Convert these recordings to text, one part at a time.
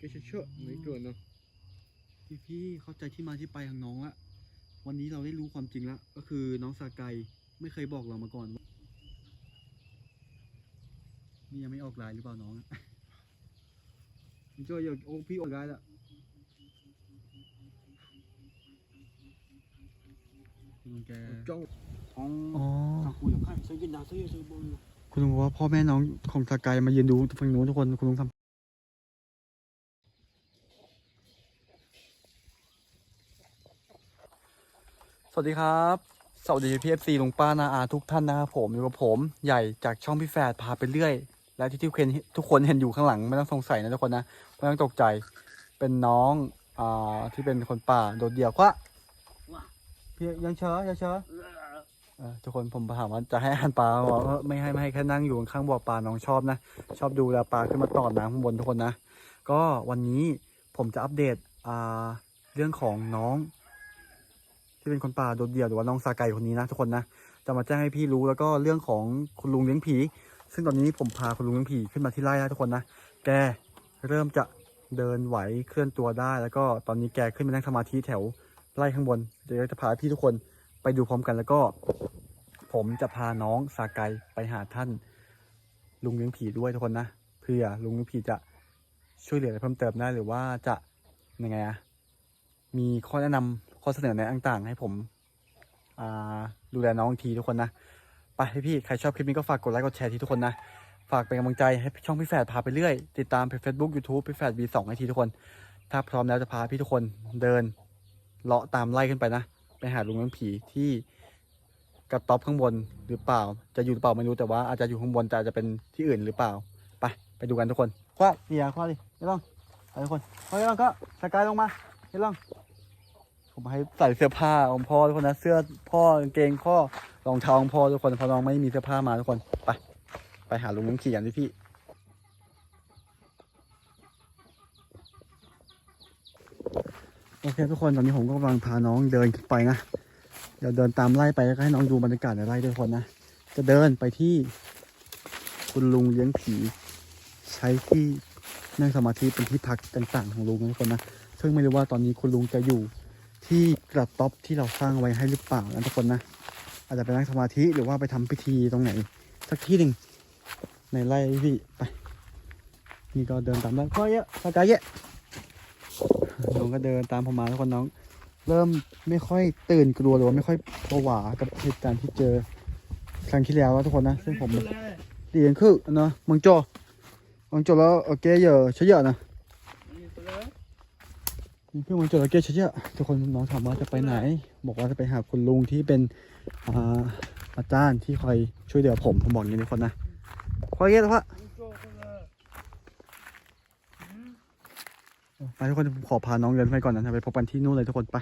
ก็เชื่อๆไม่เกินเนาะพี่พี่เข้าใจที่มาที่ไปของน้องละวันนี้เราได้รู้ความจริงแล้วก็คือน้องสากายไม่เคยบอกเรามาก่อนว่านี่ยังไม่ออกลายหรือเปล่าน้องอะพี่โจอยากโอ้พี่ออกลายละคุณลุงแกจ้องอ๋ออ๋อถ้าคุยกับใครใช้ยินดาใช้ใช้บนคุณลุงบอกว่าพ่อแม่น้องของสากายมายืนดูฝั่งนู้นทุกคนคุณลุงทำ วัสดีครับ สวัสดีพี่เอฟซีลุงป้านาอาทุกท่านนะครับผมอยู่กับผมใหญ่จากช่องพี่แฝดพาไปเรื่อย และที่ทุกคนทุกคนเห็นอยู่ข้างหลังไม่ต้องสงสัยนะทุกคนนะไม่ต้องตกใจเป็นน้องอ่าที่เป็นคนป่าโดดเดี่ยวก็พี่ยังเชอยังเชอเออทุกคนผมถามว่าจะให้อาหารปลาบอกว่าไม่ให้ไม่ให้แค่นั่งอยู่ข้างบ่อปลาน้องชอบนะ ชอบดูแลปลาขึ้นมาตอดน้ำข้างบนทุกคนนะ ก็วันนี้ผมจะอัปเดตอ่าเรื่องของน้อง ที่เป็นคนป่าโดดเดี่ยวหรือว่าน้องซาไก่คนนี้นะทุกคนนะจะมาแจ้งให้พี่รู้แล้วก็เรื่องของคุณลุงเลี้ยงผี ซึ่งตอนนี้ผมพาคุณลุงเลี้ยงผีขึ้นมาที่ไร่แล้วทุกคนนะแกเริ่มจะเดินไหวเคลื่อนตัวได้ แล้วก็ตอนนี้แกขึ้นมานั่งสมาธิแถวไร่ข้างบนเดี๋ยวจะพาพี่ทุกคนไปดูพร้อมกันแล้วก็ ผมจะพาน้องสาไกไปหาท่าน ลุงเลี้ยงผีด้วยทุกคนนะเพื่อลุงเลี้ยงผีจะช่วยเหลือเพิ่มเติมได้หรือว่าจะยังไงอะมีข้อแนะนำ ข้อเสนอแนะต่างๆ ให้ผมดูแลน้องทีทุกคนนะไปให้พี่ใครชอบคลิปนี้ก็ฝากกดไลค์กดแชร์ทีทุกคนนะฝากเป็นกำลังใจให้ช่องพี่แฝดพาไปเรื่อย ติดตามเพจ Facebook YouTube พี่แฝด V2 ให้ทีทุกคน ถ้าพร้อมแล้วจะพาพี่ทุกคนเดินเลาะตามไล่ขึ้นไปนะ ไปหาลุงเลี้ยงผีที่กระต๊อบข้างบนหรือเปล่า จะอยู่หรือเปล่าไม่รู้แต่ว่าอาจจะอยู่ข้างบนแต่อาจจะเป็นที่อื่นหรือเปล่า ไปไปดูกันทุกคนคว้าเดียคว้าดิเฮ้ยลองไปทุกคนเฮ้ยลองก็สกายลงมาเฮ้ยลอง ผมให้ใส่เสื้อผ้าของพ่อทุกคนนะเสื้อพ่อกางเกงพ่อรองเท้าของพ่อทุกคนเพราะน้องไม่มีเสื้อผ้ามาทุกคนไปไปหาลุงลุงขี่กันดิพี่โอเคทุกคนตอนนี้ผมก็กำลังพาน้องเดินขึ้นไปนะเดี๋ยวเดินตามไล่ไปแล้วก็ให้น้องดูบรรยากาศในไร่ด้วยคนนะจะเดินไปที่ คุณลุงเลี้ยงผีใช้ที่นั่งสมาธิเป็นที่พักต่างๆของลุงนะทุกคนนะซึ่งไม่รู้ว่าตอนนี้คุณลุงจะอยู่ ที่กระต๊อบที่เราสร้างไว้ให้หรือเปล่านะทุกคนนะ อาจจะไปนั่งสมาธิหรือว่าไปทำพิธีตรงไหน สักที่หนึ่งในไร่พี่ไป นี่ก็เดินตามไล่ก็เยอะสกายเยอะน้องก็เดินตามผมมาทุกคนน้อง เริ่มไม่ค่อยตื่นกลัวหรือว่าไม่ค่อยผวากับเหตุการณ์ที่เจอครั้งที่แล้วแล้วทุกคนนะ ซึ่งผมเรียนคือเนาะมังโจมังโจแล้วโอเคเยอะเฉยๆนะ นี่คือมันจแล้เกเฉยทุกคนน้องถามว่าจะไปไหน บอกว่าจะไปหาคุณลุงที่เป็นอาอาจารย์ที่คอยช่วยเหลือผมผมบอกอย่างนี้ทุกคนนะคอยเยอะแล้วพะไปทุกคนผมขอพาน้องเดินไปก่อนนะไปพบกันที่นู่นเลยทุกคนไป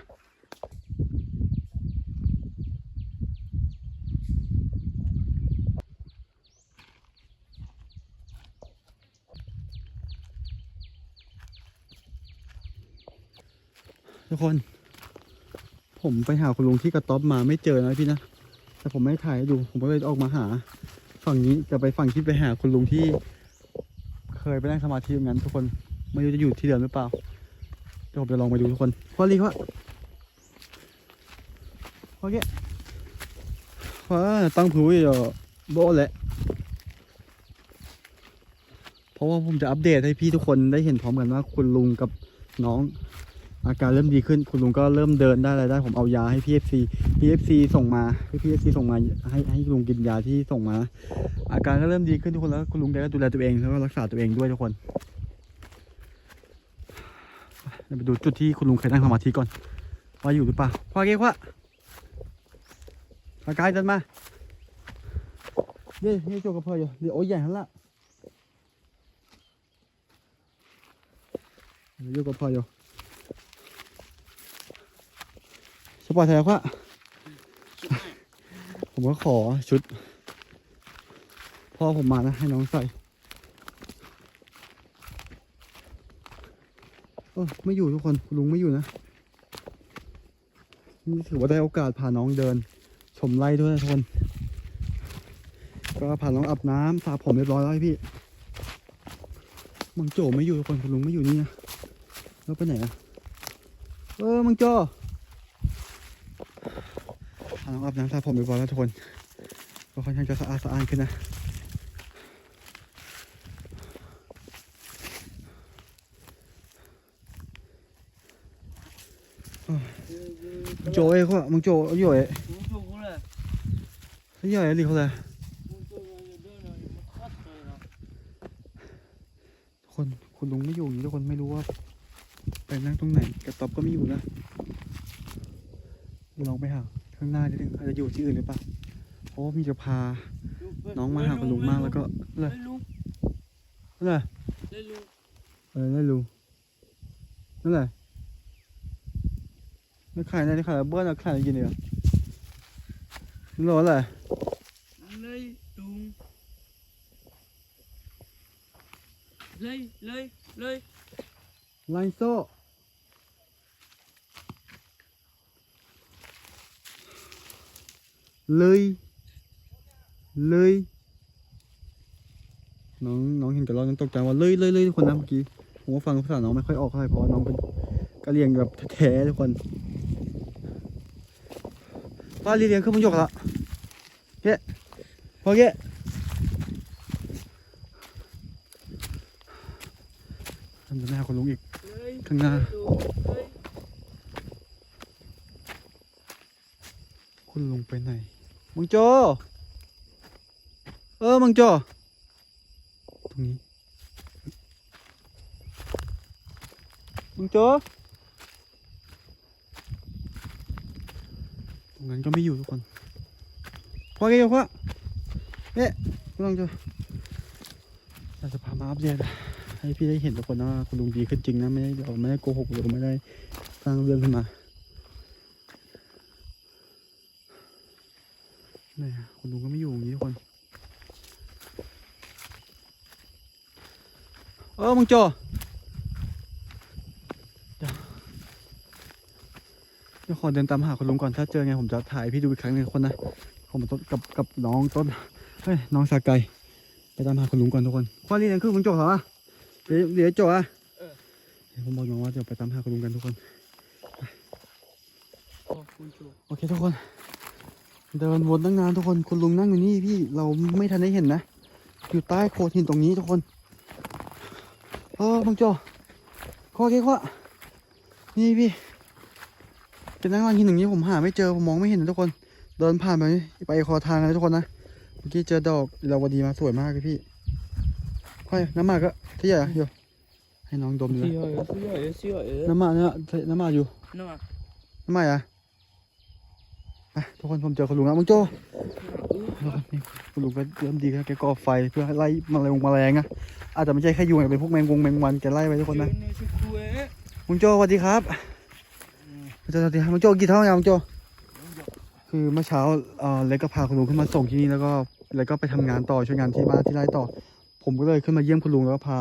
ทุกคน ผมไปหาคุณลุงที่กระต๊อบมาไม่เจอนะพี่นะ แต่ผมไม่ถ่ายดูผมก็เลยออกมาหา ฝั่งนี้จะไปฝั่งที่ไปหาคุณลุงที่ เคยไปนั่งสมาธิอย่างนั้น ทุกคนไม่รู้จะอยู่ที่เดิมหรือเปล่าเดี๋ยวผมจะลองไปดูทุกคนพอลีว่าโอเคว่าตั้งผูอยู่โบแหละเพราะว่าผมจะอัปเดตให้พี่ทุกคนได้เห็นพร้อมกันว่าคุณลุงกับน้อง อาการเริ่มดีขึ้นคุณลุงก็เริ่มเดินได้อะไรได้ผมเอายาให้พี่เอฟซีพี่เอฟซีส่งมาพี่เอฟซีส่งมาให้ให้ลุงกินยาที่ส่งมา อาการก็เริ่มดีขึ้นทุกคนแล้วคุณลุงแกก็ดูแลตัวเองแล้วก็รักษาตัวเองด้วยทุกคนเดี๋ยวไปดูจุดที่คุณลุงเคยนั่งสมาธิก่อนว่าอยู่หรือเปล่าพ่อเก๊กว่าอากายเดินมาเย้เย้โจกับพ่ออยู่เดี๋ยวโอ้ยใหญ่ทั้งละเดี๋ยวกกับพ่ออยู่ ปอร์ตแทนว่าผมก็ขอชุด พ่อผมมานะ ให้น้องใส่เออไม่อยู่ทุกคนลุงไม่อยู่นะ นี่ถือว่าได้โอกาสพาน้องเดิน ชมไร่ด้วยนะทุกคน ก็พาน้องอาบน้ำสระผมเรียบร้อยแล้วพี่มังโจไม่อยู่ทุกคนคุณลุงไม่อยู่นี่นะแล้วไปไหนอะเออมังโจ น้องอาบน้ำสระผมไปบร้อยแล้วทุกคนก็ค่อนข้างจะสะอาดสะอ้านขึ้นนะโจเอ้ยเขามึงโจเอยู่เอ้ย Muốn chụp không này? เขาใหญ่เลยเขาเลยคนคุณลุงไม่อยู่อย่างนี้ทุกคนไม่รู้ว่าไปนั่งตรงไหนกระต๊อบก็ไม่อยู่นะลองไปหาางหน้านิดนึงอาจจะอยู่ที่อื่นหรือเปล่าเพราะว่ามีจะพา Chụp về, น้องมา lên หาคุณลุง luôn, มาก lên แล้วก็เลย luôn, Lên luôn, นั่นแหละ lên luôn. อะไรนั่นลุงนั่นแหละไม่ขายอะไรขายเบิ้ลอะขายอะไรกินเนี่ยนี่รออะไร Lấy luôn. Lấy, lấy, lấy. ลโซ่เลยเลยน้องน้องเห็นกับเราต้องตกใจว่าเลยเลยเลยทุกคนนะเมื่อกี้ผมก็ฟังภาษาน้องไม่ค่อยออกเท่าไหร่เพราะน้องเป็นกะเหรี่ยงแบบแท้ๆทุกคนป้าเรียงขึ้นมันยกละเก๊พอเก๊ทำจะหน้าคนลุงอีก Lấy, Thằng nào? lấy luôn, lấy. คุณลุงไปไหน มังโจ เออ มังโจ ตรงนี้ มังโจ ตรงนั้นก็ไม่อยู่ทุกคนพอแกอยู่พอเอ๊ะคุณลุงโจอยากจะพามาอัปเดตให้พี่ได้เห็นทุกคนนะว่าคุณลุงดีขึ้นจริงนะ ไม่ได้เดี๋ยวไม่ได้โกหกหรือไม่ได้สร้างเรื่องขึ้นมา ไหนอะคุณ ลุงก็ไม่อยู่อย่างนี้ทุกคน เออมึงโจเดี๋ยวเดี๋ยวขอเดินตามหาคุณลุงก่อนถ้าเจอไงผมจะถ่ายให้พี่ดูอีกครั้งหนึงทุกคนนะผมต้นกับกับน้องต้นเฮ้ยน้องสาไก่ไปตามหาคุณลุงก่อนทุกคนข้อนี้นั่นคือมึงโจเหรอเดี๋ยวเดี๋ยวโจอะเออเดี๋ยวผมบอกน้องว่าจะไปตามหาคุณลุงกันทุกคน Ồ, muốn chụp. โอเคทุกคน เดินวนตั้งนานทุกคนคุณลุงนั่งอยู่นี่พี่เราไม่ทันได้เห็นนะ อยู่ใต้โขดหินตรงนี้ทุกคนเออบังโจข้อเก๊กว่านี่พี่เป็นนั่งร้านหินอย่างนี้ผมหาไม่เจอผมมองไม่เห็นนะทุกคน เดินผ่านไปไปคอทางเลยทุกคนนะเมื่อกี้เจอดอกดาวดีมาสวยมากเลยพี่ค่อยน้ำหมากก็ที่ใหญ่อะอยู่ให้น้องดมดูนะ Xí rồi, xí rồi, xí rồi. น้ำหมากเนี่ยน้ำหมากอยู่ Nó à? ทำไมอะอะ ทุกคนผมเจอคุณลุงแล้วมึงโจทุกคนนี่คุณลุงก็เริ่มดีแล้วแกก่อไฟเพื่อไล่แมลงแมลงอะอาจจะไม่ใช่แค่ยุงแต่เป็นพวกแมงวงแมงวันแกไล่ไปทุกคนนะมึงโจสวัสดีครับมึงโจสวัสดีครับมึงโจกี่เท่ายังมึงโจ คือเมื่อเช้าเอ่อเล็กก็พาคุณลุงขึ้นมาส่งที่นี่แล้วก็เล็กก็ไปทำงานต่อช่วยงานที่บ้านที่ไร่ต่อ ผมก็เลยขึ้นมาเยี่ยมคุณลุงแล้วก็พา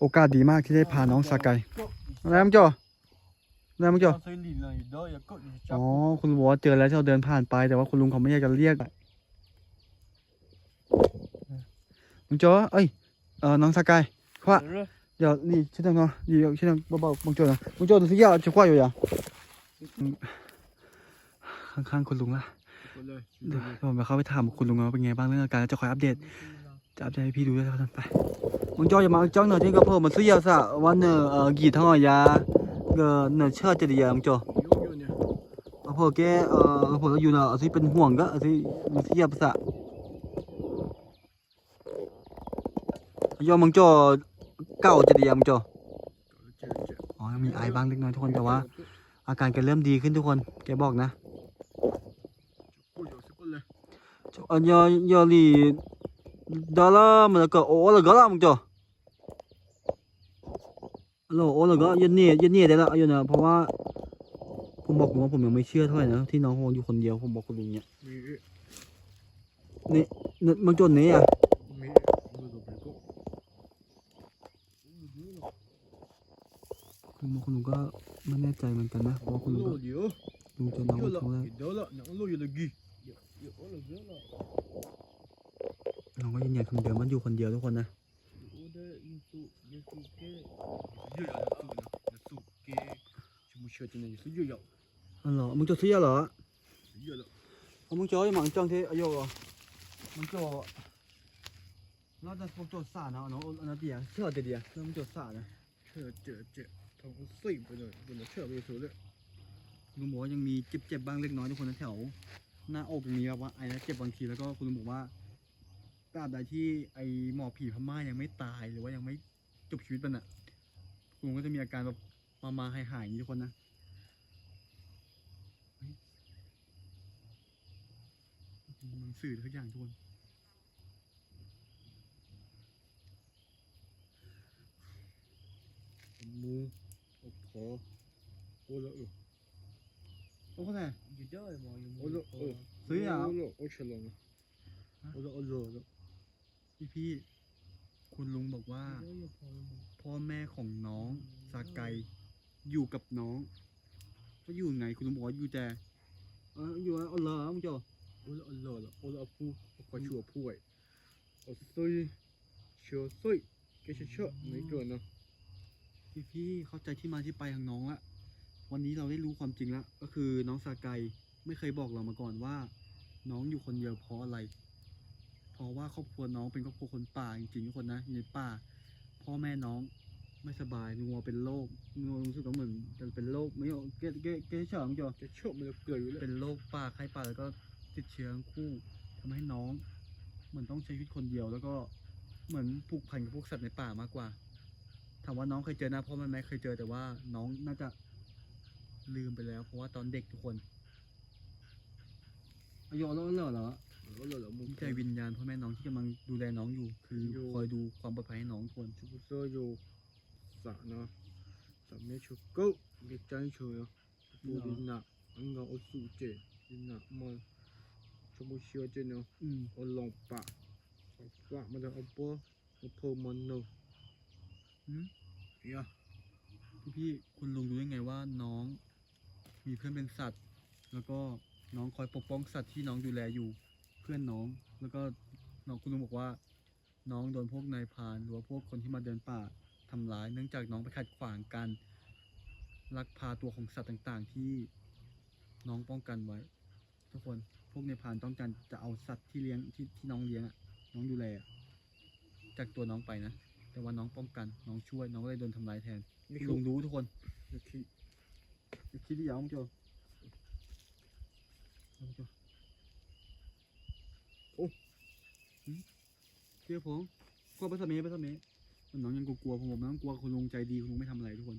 โอกาสดีมากที่ได้พาน้องสาไก่อะไรมึงโจอะ ไรมึงโจ Tao thấy lì này đó, giờ cậu thì chắc อ๋อคุณลุงบอกว่าเจอแล้วที่เราเดินผ่านไป แต่ว่าคุณลุงเขาไม่อยากจะเรียกมึงโจเอ้ยเออน้องสกายขวา rồi. เดี๋ยวนี่ชื่อทางเนาะเดี๋ยวชื่อทางเบาๆมึงโจนะมึงโจตัวที่ยาวจะขวาอยู่ยังข้างๆคุณลุงละ Cậu lời, เดี๋ยวผมจะเข้าไปถามคุณลุงว่าเป็นไงบ้างเรื่องอาการแล้วจะคอยอัปเดตจะอัปเดตให้พี่ดูด้วยครับไปมึงโจอย่ามาจ้องหน่อยที่กระเพาะมันซื้อยาสะวันเนอเอ่อกี่ทั้งยา เงอเนอเชื่อจะดียามึงโจ Yếu nhiều nè. เอาพอแกเอ่อพอเราอยู่นะเอาที่เป็นห่วงก็เอาที่มันที่ยภาษายอมมังโจเก่าจะดียังมังโจ Chè, chè. อ๋อมีไอบ้างเล็กน้อยทุกคนแต่ว่า อาการแกเริ่มดีขึ้นทุกคนแกบอกนะ Ôi giời, sẽ có lời. เอ่อยอยอลีดอลลาร์มันก็โอ้ละก็ละมังโจ ฮัลโหลโอ้ละก็ยันเนี่ยยันเนี่ยได้ละอยู่นะเพราะว่า ผมบอกผมว่าผมยังไม่เชื่อเท่าไหร่นะที่น้องเขาอยู่คนเดียวผมบอกคุณลุงเนี่ย Mì, นี่นี่มังโจเนี่ยอะ mì, mì rồi phải cậu. คุณบอกคุณลุงก็ไม่แน่ใจเหมือนกันนะเพราะว่าคุณลุงก็ Lô gì ơ? ลุงเจอน้อง Chưa ครั้งแร lợ, ก thì đó lợ, nhặng lô gì là gì? Dạ, dạ, đó là dứa lợ. น้องก็ยืนยันคำเดิมมันอยู่คนเดียวทุกคนนะ อ๋อเหรอมึงจะซื้อเหรอเยอามึงจะเอามังจังเทอายุอ่มึงจะแล้วแต่พวกจดสารนะเนาะองอันเดียเชื่อเดียแล้วมึงจดสารนะเชื่อเจ็บเจ็บท้องสิบไปเลยไปเลยเชื่อไปสุดเลยคุงบอว่ยังมีเจ็บเจ็บบ้างเล็กน้อยทุกคนนะแถวหน้าอกอย่างนี้รว่าไอ้นะเจ็บบางทีแล้วก็คุณหมงบอว่า ตราบใดที่ไอหมอกผีพม่ายังไม่ตายหรือว่ายังไม่จบชีวิตมันอะคุณก็จะมีอาการแบบมามาหายหายอย่างทุกคนนะมันสื่อทุกอย่างทุกคนมูโอ้โหโอ้ละออโอ้คนไหนอยู่ด้วยมออยู่มูโอ้ละเออเฮ้ยอะโอ้โฉลองโอ้โหโอ้โะ พี่พี่คุณลุงบอกว่า พ่อแม่ของน้องสาไกอยู่กับน้องเขาอยู่ไงคุณลุงบอกว่าอยู่แต่อยู่อัลลอฮ์มั้งจ๊ออัลลอฮ์อัลลอฮ์อเลลอฮ์ผู้ก็ชัวผู้ไอ้อัลซุยเชียอซุยแกเชื่อไม่เกินเนาะพี่พี่เข้าใจที่มาที่ไปของน้องละวันนี้เราได้รู้ความจริงแล้วก็คือน้องสาไกไม่เคยบอกเรามาก่อนว่า น้องอยู่คนเดียวเพราะอะไร พราะว่าครอบครัวน้องเป็นครอบครัวคนป่าจริงๆทุกคนนะในป่า พ่อแม่น้องไม่สบายงัวเป็นโรคงัวรู้สึกเหมือนจะเป็นโรคไม่เอาเกะเกะเกะเอยๆจ้ะเะโชคมันจะเกิดอยู่แล้วเป็นโรคป่าไข้ป่าแล้วก็ติดเชื้อคู่ทำให้น้องเหมือนต้องใช้ชีวิตคนเดียว แล้วก็เหมือนผูกพันกับพวกสัตว์ในป่ามากกว่าถามว่าน้องเคยเจอหน้พ่อแม่เคยเจอแต่ว่าน้องน่าจะลืมไปแล้ว เพราะว่าตอนเด็กทุกคน อโยนแล้วเหรอเอแเหรอพี่ใจวิญญาณพ่อแม่น้องที่กำลังดูแลน้องอยู่ คือคอยดูความปลอดภัยให้น้องทุกคนชูโซโยสะเนะสามเมชูกุเบียจัชูเนาะปูดินนะอันเงาอสูเจดินนะมันชมูเชียอเจเนาะอืมอลงปะปะมันจะเอาปะเอาเพมันเนาะอืมเยอะพี่คุณลุงรู้ยังไงว่าน้อง มีเพื่อนเป็นสัตว์ แล้วก็ น้องคอยปกป้องสัตว์ที่น้องดูแลอยู่เพื่อนน้อง แล้วก็น้องคุณลุงบอกว่า น้องโดนพวกนายพรานหรือว่าพวกคนที่มาเดินป่าทำร้าย เนื่องจากน้องไปขัดขวางการลักพาตัวของสัตว์ต่างๆ ที่น้องป้องกันไว้ ทุกคนพวกนายพรานต้องการจะเอาสัตว์ที่เลี้ยงที่ที่น้องเลี้ยงอะน้องดูแลอะจากตัวน้องไปนะแต่ว่าน้องป้องกันน้องช่วยน้องก็เลยโดนทำร้ายแทนนี่คุณคือลุงรู้ทุกคนนี่คืออย่าคิดที่ยาวมั้งโจ เอาโจโอ้หืมเชื่อผมกลัวไปสมัยไปสมัยมันน้องยังกลัวๆผมผมน้องกลัวคุณลุงใจดีคุณลุงไม่ทำอะไรทุกคน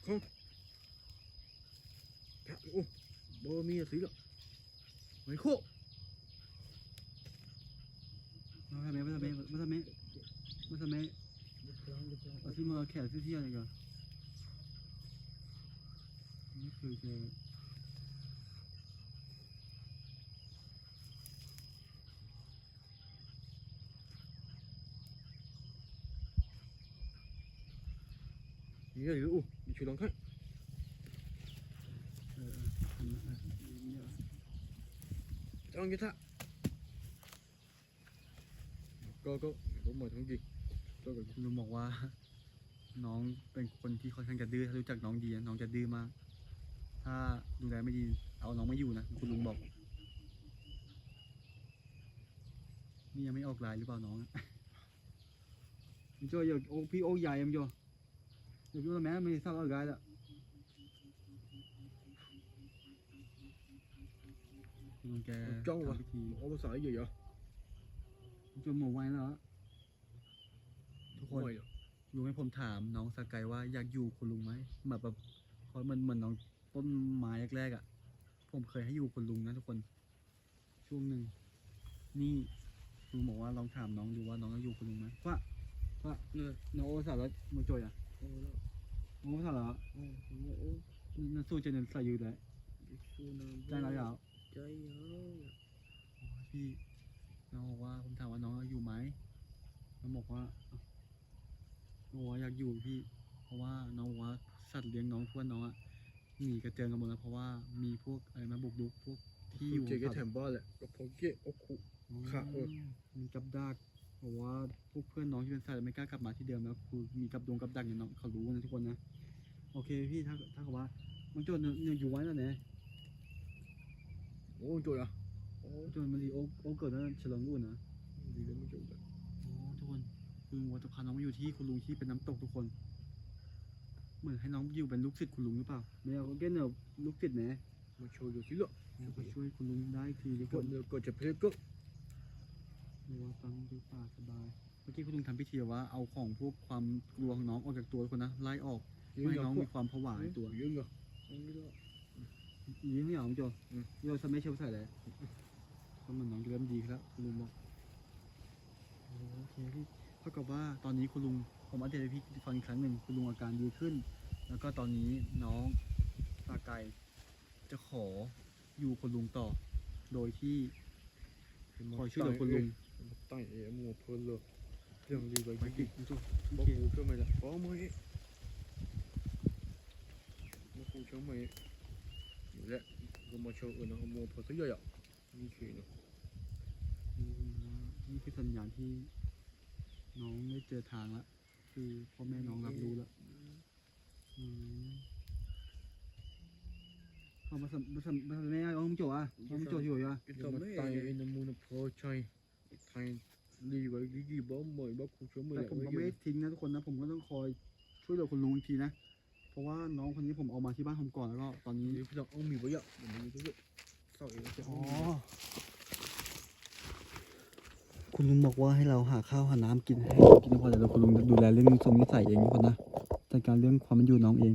ครับโอ้บอมีอะไรหรอไม่โคมาทำไมมาทำไมมาทำไมมาทำไมเดี๋ยวพร้อมเดี๋ยวพร้อมาที่มาแขกเที่ยวๆเลยก่อนไม่เคยเจอ 이거 이출렁 칼. 짱 기 타. 거거 너무 정 기. 거거 คุณลุงบอกว่า น้องเป็นคนที่ค่อนข้างจะดื้อถ้ารู้จักน้องดีน้องจะดื้อมาก ถ้าดูแลไม่ดีเอาน้องไม่อยู่นะคุณลุงบอก นี่ยังไม่ออกลายหรือเปล่าน้องมิจฉาอยากโอ้พี่โอใหญ่ยังจ่ เดี๋ยวพี่ว่าแม่ไม่ทราบออกลายแล้วคุณลุงแกเจ้าทำวะพิธีเอาภาษาใหญ่เหรอจนหมดไว้แล้วอะทุกคนไม่เหรอลุงให้ผมถามน้องสกายว่าอยากอยู่คุณลุงไหมเหมือนแบบเพราะมันเหมือนน้องต้นไม้แรกๆอะ ผมเคยให้อยู่คุณลุงนะทุกคน ช่วงหนึ่งนี่ลุงบอกว่าลองถามน้องดูว่าน้องอยากอยู่คุณลุงไหมว่าว่าเออน้องโอสาวแล้วมึงโจยอะเอาละ มึงโอสาวแล้วเอาเอาเอานั่นสู้เจนใส่อยู่เลยสู้นะใจเรอยากใจเอาพี่น้องบอกว่าผมถามว่าน้องอยู่ไหมน้องบอกว่าน้องบอกว่าอยากอยู่พี่ เพราะว่าน้องบอกว่าสัตว์เลี้ยงน้องเพื่อนน้องอะหนีกระเจิงกันหมดแล้วเพราะว่ามีพวกอะไรมาบุกรุกพวกที่อยู่เจ๊ก็สัตว์แถมบ้านแหละก็พอเก็บเอาคุ ค่ะเออ มีกับดัก บอกว่าพวกเพื่อนน้องที่เป็นสัตว์ไม่กล้ากลับมาที่เดิมแล้วคือมีกับดงกับดักเนี่ยน้องเขารู้นะทุกคนนะโอเคพี่ถ้าถ้ากับว่ามันโจนเนี่ยอยู่ไว้แล้วเนี่ยโอ้โจยอะโอ้โจนมันดีโอโอเกิดนั่นเฉลิมรุ่นนะดีแล้วไม่โจยเลยโอ้ทุกคนคือวัวจะพาน้องมาอยู่ที่คุณลุงที่เป็นน้ำตกทุกคน เหมือนให้น้องอยู่เป็นลูกศิษย์คุณลุงหรือเปล่าไม่เอาก็เกนเนี่ยลูกศิษย์นะมาโชว์ดูสิละจะไปช่วยคุณลุงได้ทีทุกคก็นเนื้อก็จะเพลก็ ดูว่าฟังดูป่าสบาย เมื่อกี้คุณลุงทำพิธีว่าเอาของพวกความกลัวของน้องออกจากตัวทุกคนนะไล่ออกไม่ให้น้องมีความผวาในตัวยืนก็อันนี้ละยิ้มไม่เอาจ้ะอืมโยนสมัยเชลใส่เลยเพราะมันน้องเริ่มดีขึ้นแล้วคุณลุงบอกโอ้โอเคพี่เท่ากับว่าตอนนี้คุณลุงผมอัปเดตให้พี่ฟังอีกครั้งหนึ่งคุณลุงอาการดีขึ้น แล้วก็ตอนนี้น้องตาไก่จะขออยู่คุณลุงต่อ โดยที่คอยช่วยเหลือคุณลุง ตั้งเอ๋มัวเพลินเลยเรื่องดีไปไปยิ่กิงนจุ๊บบอกกูช่วยไหมล่ะบอกมึงเอ๋บอกกูช่วยไหมอยู่แล้วก็มาโชว์เออนะมัวเพลินซะเยอะๆนี่คือเนาะนี่คือสัญญาณที่น้องได้เจอทางแล้วคือพ่อแม่น้องรับรู้แล้วอืมเอามาสัมมาสัมมาสัมแม่เอามึงโจอะเอามึงโจอยู่อะก็มาตั้งเอ๋นะมัวนะพอใจ ไทยดีไว้ดีๆบอกมึงบอกกูช่วยไหมแต่ล่ะผมก็ไม่ได้ทิ้งนะทุกคนนะผมก็ต้องคอยช่วยเหลือคุณลุงอีกทีนะ เพราะว่าน้องคนนี้ผมเอามาที่บ้านผมก่อนแล้วก็ตอนนี้นี่พี่ต้องเอามีไว้อะมันมีไว้เศร้าเองจะอ๋เอาอคุณลุงบอกว่าให้เราหาข้าวหาน้ำกินให้กินพอแต่เราคุณลุงดูแลเรื่องสมนิสัยเองทุกคนนะจัดการเรื่องความเป็นอยู่น้องเอง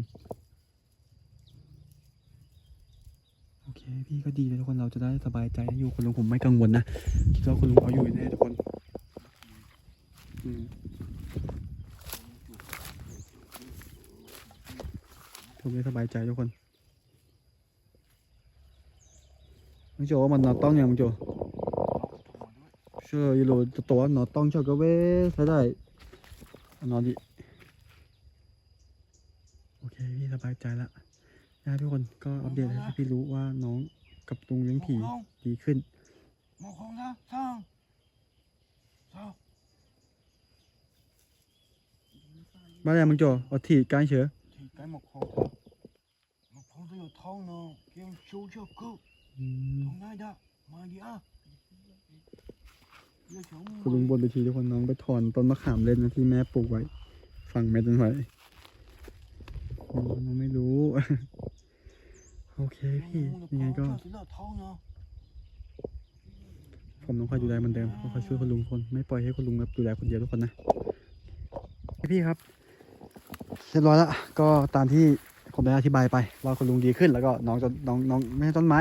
โอเค พี่ก็ดีเลยทุกคนเราจะได้สบายใจนะอยู่คุณลุงผมไม่กังวลนะคิดว่าคุณลุงเอาอยู่แน่ทุกคนอืมผมไม่สบายใจทุกคนมึงโจมันนอนต้องยังมึงโจเชื่ออยู่โหลจะตัวนอนต้องเชื่อก็เว้ใช้ได้นอนดิโอเคพี่สบายใจละ นะทุกคนก็อัปเดตให้พี่รู้ว่าน้องกับลุงเลี้ยงผีดีขึ้นหมอของนะสร้างสร้างบ้านอะไรมึงโจเอาถีบการเฉย thì cái mộc hồng thôi mộc hồng tôi ở thong nó kêu chú cho cứ อืม thong này đã mà gì à Giờ cháu คุณลุงบนไปทีทุกคนน้องไปถอนต้นมะขามเล่นนะที่แม่ปลูกไว้ ฝังเม็ดมันไว้ อืมน้องไม่รู้ โอเคพี่ยังไงก็ผมต้องคอยดูแลเหมือนเดิมต้องคอยช่วยคุณลุงคนไม่ปล่อยให้คุณลุงแบบดูแลคนเดียวทุกคนนะพี่ครับเรียบร้อยแล้วก็ตามที่ผมได้อธิบายไป ว่าคุณลุงดีขึ้น แล้วก็น้องต้นน้องน้องไม่ใช่ต้นไม้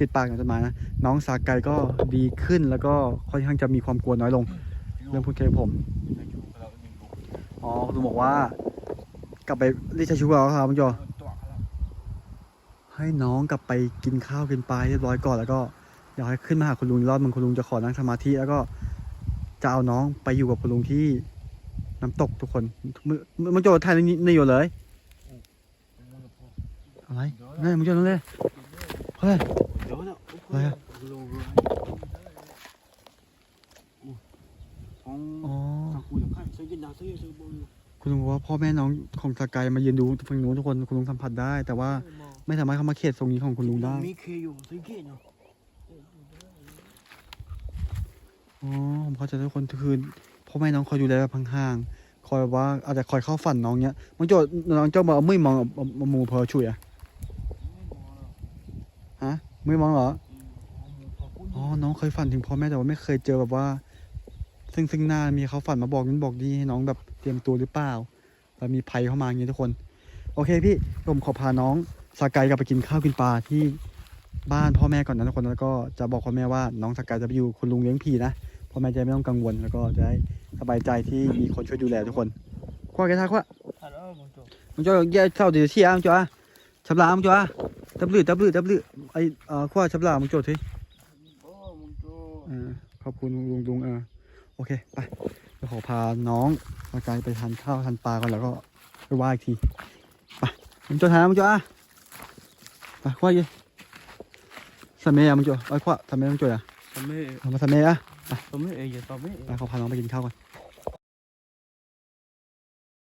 ติดปากกับต้นไม้นะน้องสาไก่ก็ดีขึ้นแล้วก็ค่อนข้างจะมีความกลัวน้อยลง เรื่องพูดคุยกับผมอ๋อคุณลุงบอกว่า กลับไปรีชาชูเอาครับคุณโจ tọa là ให้น้องกลับไปกินข้าวกินปลาเรียบร้อยก่อนแล้วก็อยากให้ขึ้นมาหาคุณลุงอีกรอบมันคุณลุงจะขอนั่งสมาธิแล้วก็จะเอาน้องไปอยู่กับคุณลุงที่น้ำตกทุกคนมันมันโจทย์ไทยนี่นี่อยู่เลย nó là phô อะไรนี่มันโจทย์นั่นเลยเฮ้ย đó là Đây à? lô rồi thong อ๋อ thằng cùi nó khai xây cái nào xây xây bồn คุณลุงบอกว่าพ่อแม่น้องของสกายมายืนดูฝั่งนู้นทุกคนคุณลุงสัมผัสได้ แต่ว่าไม่สามารถเข้ามาเขตตรงนี้ของคุณลุงได้ mi khe yo xây kia nhở อ๋อผมเข้าใจทุกคนคือพ่อแม่น้องคอยดูแลแบบห่างๆคอยแบบว่าอาจจะคอยเข้าฝันน้องเนี้ยมันโจทย์น้องเจ้ามาเอามือมองเอาเอาหมูเพอช่วยอะฮะมือมองเหรออ๋อน้องเคยฝันถึงพ่อแม่แต่ว่าไม่เคยเจอแบบว่า ซึ่งซึ่งหน้ามีเขาฝันมาบอกนั้นบอกดีให้น้องแบบเตรียมตัวหรือเปล่าแล้วมีภัยเข้ามาอย่างนี้ทุกคน โอเคพี่ผมขอพาน้องสากายกลับไปกินข้าวกินปลาที่บ้านพ่อแม่ก่อนนะทุกคนแล้วก็จะบอกพ่อแม่ว่าน้องสากายจะไปอยู่คุณลุงเลี้ยงผีนะพ่อแม่จะไม่ต้องกังวลแล้วก็จะได้สบายใจที่มีคนช่วยดูแลทุกคน qua cái thác quá Hello, bonjour. mình cho nghe sau thì xe em cho à chấm lá em cho à đắp lử đắp lử đắp lử ấy ờ qua chấm lá mình cho thế Oh, bonjour. เออขอบคุณลุงลุงเออโอเคไป เดี๋ยวขอพาน้องสกายไปทานข้าวทานปลาก่อนแล้วก็ไปว่าอีกทีไปมึงจะทานมึงจะอะไปคว้ายี่สมัยอะมึงจะไปคว้าสมัยมึงจะอะ Tao mới, เอามาสมัยอะ tao mới, giờ tao mới. ไปขอพาน้องไปกินข้าวก่อน